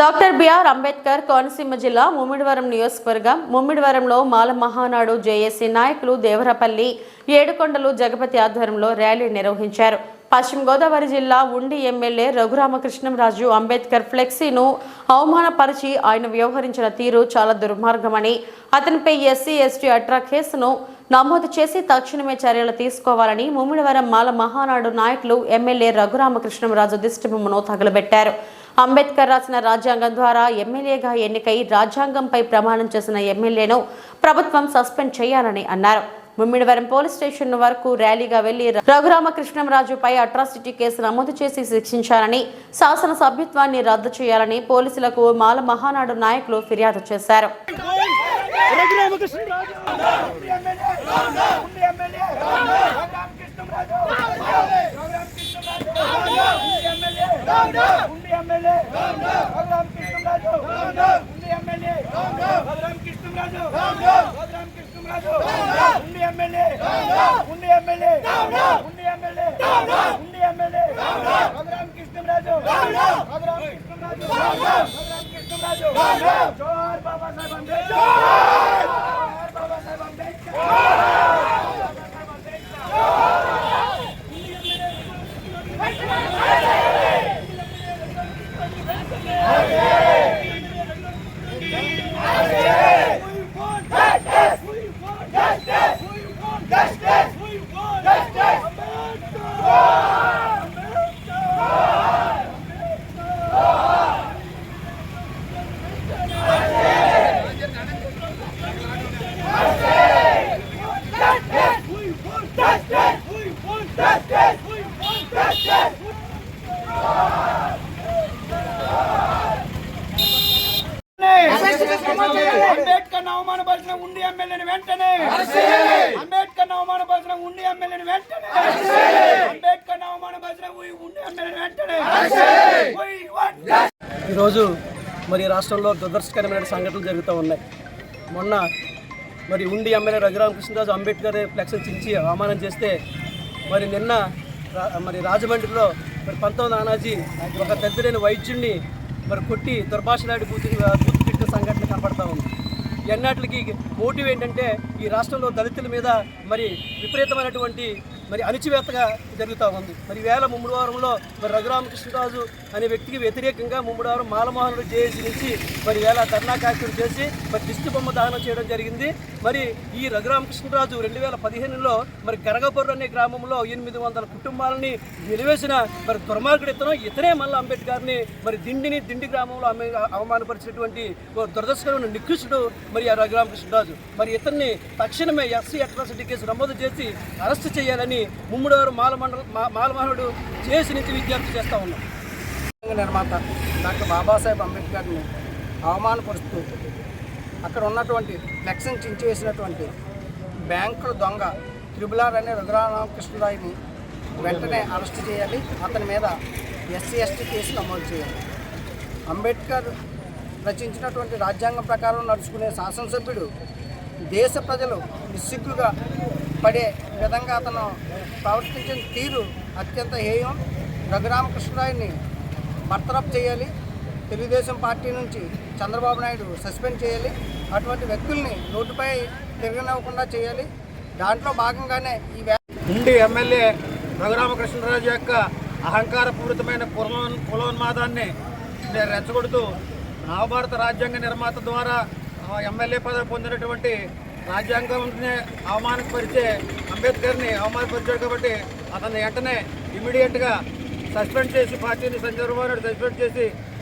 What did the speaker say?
Doctor BR Ambedkar Konaseema జిల్లా ముమ్మిడివరం నియోజకవర్గం. ముమ్మిడివరంలో మాల Mahanadu JAC నాయకులు దేవరపల్లి ఏడుకొండలు జగపతి ఆధ్వర్యంలో ర్యాలీ నిర్వహించారు. పశ్చిమ గోదావరి జిల్లా ఉండి ఎమ్మెల్యే రఘురామకృష్ణంరాజు అంబేద్కర్ ఫ్లెక్సీను అవమానపరిచి ఆయన వ్యవహరించిన తీరు చాలా దుర్మార్గమని అతనిపై ఎస్సీ ఎస్టీ అట్రా కేసును నమోదు చేసి తక్షణమే చర్యలు తీసుకోవాలని ముమ్మిడివరం మాల మహానాడు నాయకులు ఎమ్మెల్యే రఘురామకృష్ణంరాజు దిష్టిబొమ్మను తగలబెట్టారు. అంబేద్కర్ రాసిన రాజ్యాంగం ద్వారా ఎమ్మెల్యేగా ఎన్నికై రాజ్యాంగంపై ప్రమాణం చేసిన ఎమ్మెల్యేను ప్రభుత్వం సస్పెండ్ చేయాలని అన్నారు. ముమ్మిడివరం పోలీస్ స్టేషన్ వరకు ర్యాలీగా వెళ్ళి రఘురామకృష్ణంరాజుపై అట్రాసిటీ కేసు నమోదు చేసి శిక్షించాలని శాసన సభ్యత్వాన్ని రద్దు చేయాలని పోలీసులకు మాల మహానాడు నాయకులు ఫిర్యాదు చేశారు. రఘురామకృష్ణరాజు జోహార్ బాబా సాహెబ్ అంబేద్కర్. అంబేద్కర్ అవమానపరిచిన ఉండి ఎమ్మెల్యేని వెంటనే. అంబేద్కర్ అవమానపరిచిన ఉండి ఎమ్మెల్యేని వెంటనే. అంబేద్కర్ అవమానపరిచిన ఉండి ఎమ్మెల్యేని వెంటనే. ఈరోజు మరి రాష్ట్రంలో దురదృష్టకరమైన సంఘటనలు జరుగుతూ ఉన్నాయి. మొన్న మరి ఉండి ఎమ్మెల్యే రఘురామకృష్ణరాజు అంబేద్కర్ ఫ్లెక్స్ చించి అవమానం చేస్తే మరి నిన్న రా- మరి రాజమండ్రిలో మరి పంతొమ్మిది నానాజీ ఒక దరిద్రైన వైద్యుడిని మరి కొట్టి దుర్భాషలాడి బూతు తిట్టిన సంఘటన కనపడతా ఉంది. ఎన్నాటికి మోటివ్ ఏంటంటే ఈ రాష్ట్రంలో దళితుల మీద మరి విపరీతమైనటువంటి మరి అణిచివేతగా జరుగుతూ ఉంది. మరి వేల ముమ్మడివారంలో మరి రఘురామకృష్ణరాజు అనే వ్యక్తికి వ్యతిరేకంగా ముమ్మడివారం మాలమోహనుడు జేఏసీ నుంచి మరి వేల ధర్నా కార్యక్రమం చేసి మరి దిష్టి బొమ్మ దహనం చేయడం జరిగింది. మరి ఈ రఘురామకృష్ణరాజు రెండు వేల పదిహేనులో మరి గరగపొర్రు అనే గ్రామంలో ఎనిమిది వందల కుటుంబాలని నిలివేసిన మరి దుర్మార్గుడు ఇతను ఇతనే మల్ల అంబేద్కర్ని మరి దిండిని దిండి గ్రామంలో అమ్మే అవమానపరిచినటువంటి ఓ దురదృష్టకరమైన నికృష్టుడు మరి ఆ రఘురామకృష్ణరాజు. మరి ఇతన్ని తక్షణమే ఎస్సీ అట్రాసిటీ కేసు నమోదు చేసి అరెస్ట్ చేయాలని ముమ్ముడవారు మాల మండల మా- మాలమహనుడు చేసి నుంచి విజ్ఞప్తి చేస్తూ ఉన్నాం. నిర్మాత డాక్టర్ బాబాసాహెబ్ అంబేద్కర్ని అవమానపరుస్తూ అక్కడ ఉన్నటువంటి ఫ్లెక్స్ని చించివేసినటువంటి బ్యాంకుల దొంగ త్రిబులార్ అనే రఘురామకృష్ణరాయుని వెంటనే అరెస్ట్ చేయాలి. అతని మీద ఎస్సీ ఎస్టీ కేసు నమోదు చేయాలి. అంబేద్కర్ రచించినటువంటి రాజ్యాంగం ప్రకారం నడుచుకునే శాసనసభ్యుడు దేశ ప్రజలు నిస్సిగ్గుగా పడే విధంగా అతను ప్రవర్తించిన తీరు అత్యంత హేయం. రఘురామకృష్ణరాయుని బర్తరఫ్ చేయాలి. తెలుగుదేశం పార్టీ నుంచి చంద్రబాబు నాయుడు సస్పెండ్ చేయాలి. అటువంటి వ్యక్తుల్ని రోడ్డుపై తిరగనివ్వకుండా చేయాలి. దాంట్లో భాగంగానే ఈ వ్యా- ఉండి ఎమ్మెల్యే రఘురామకృష్ణరాజు యొక్క అహంకారపూరితమైన కుల కులోన్మాదాన్ని రెచ్చగొడుతూ నవభారత రాజ్యాంగ నిర్మాత ద్వారా ఎమ్మెల్యే పదవి పొందినటువంటి రాజ్యాంగాన్ని అవమానపరిచే అంబేద్కర్ని అవమానపరిచాడు కాబట్టి అతన్ని వెంటనే ఇమీడియట్గా సస్పెండ్ చేసి పార్టీని చంద్రబాబు నాయుడు సస్పెండ్ చేసి